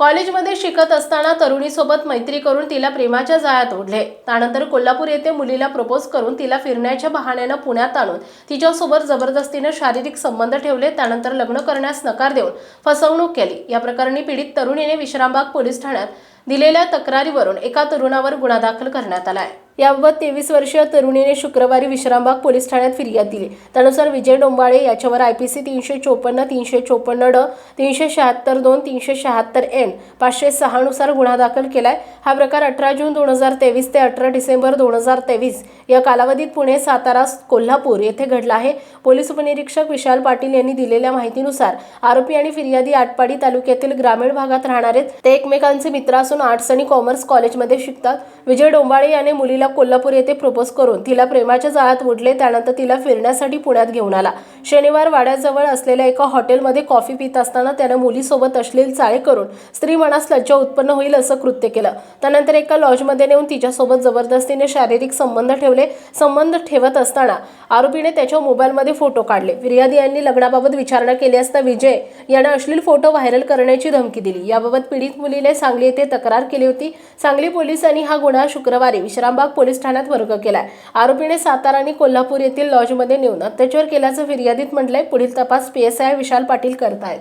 कॉलेजमध्ये शिकत असताना तरुणीसोबत मैत्री करून तिला प्रेमाच्या जाळ्यात ओढले. त्यानंतर कोल्हापूर येथे मुलीला प्रपोज करून तिला फिरण्याच्या बहाण्यानं पुण्यात आणून तिच्यासोबत जबरदस्तीनं शारीरिक संबंध ठेवले. त्यानंतर लग्न करण्यास नकार देऊन फसवणूक केली. या प्रकरणी पीडित तरुणीने विश्रामबाग पोलीस ठाण्यात दिलेल्या तक्रारीवरून एका तरुणावर गुन्हा दाखल करण्यात आला आहे याबाबत तेवीस वर्षीय तरुणीने शुक्रवारी विश्रामबाग पोलीस ठाण्यात फिर्याद दिली. त्यानुसार विजय डोंबाळे याच्यावर आय पी सी तीनशे चोपन्न तीनशे चोपन्न ड तीनशे शहात्तर दोन तीनशे शहात्तर एन पाचशे सहानुसार गुन्हा दाखल केलाय. हा प्रकार अठरा जून दोन हजार तेवीस ते अठरा डिसेंबर दोन हजार तेवीस या कालावधीत पुणे सातारा कोल्हापूर येथे घडला आहे. पोलीस उपनिरीक्षक विशाल पाटील यांनी दिलेल्या माहितीनुसार आरोपी आणि फिर्यादी आटपाडी तालुक्यातील ग्रामीण भागात राहणारे आहेत. ते एकमेकांचे मित्र असून आर्ट्स आणि कॉमर्स कॉलेजमध्ये शिकतात. विजय डोंबाळे याने मुलीला कोल्हापूर येथे प्रपोज करून तिला प्रेमाच्या जाळ्यात ओढले त्यानंतर तिला फिरण्यासाठी पुण्यात घेऊन आला. शनिवार वाड्याजवळ असलेल्या एका हॉटेलमध्ये कॉफी पित असताना त्यानं मुलीसोबत अश्लील चाळे करून स्त्री मनास लज्जा उत्पन्न होईल असं कृत्य केलं. त्यानंतर एका लॉजमध्ये नेऊन तिच्यासोबत जबरदस्तीने शारीरिक संबंध ठेवले. संबंध ठेवत असताना आरोपीने त्याच्या मोबाईलमध्ये फोटो काढले. फिर्यादी यांनी लग्नाबाबत विचारणा केली असता विजय यानं अश्लील फोटो व्हायरल करण्याची धमकी दिली. याबाबत पीडित मुलीने सांगली येथे तक्रार केली होती. सांगली पोलिसांनी हा गुन्हा शुक्रवारी विश्रामबाग पोलीस ठाण्यात वर्ग केलाय. आरोपीने सातारा आणि कोल्हापूर येथील लॉजमध्ये नेऊन अत्याचार केल्याचं फिर्यादीत म्हटलंय. पुढील तपास पीएसआय विशाल पाटील करतायत.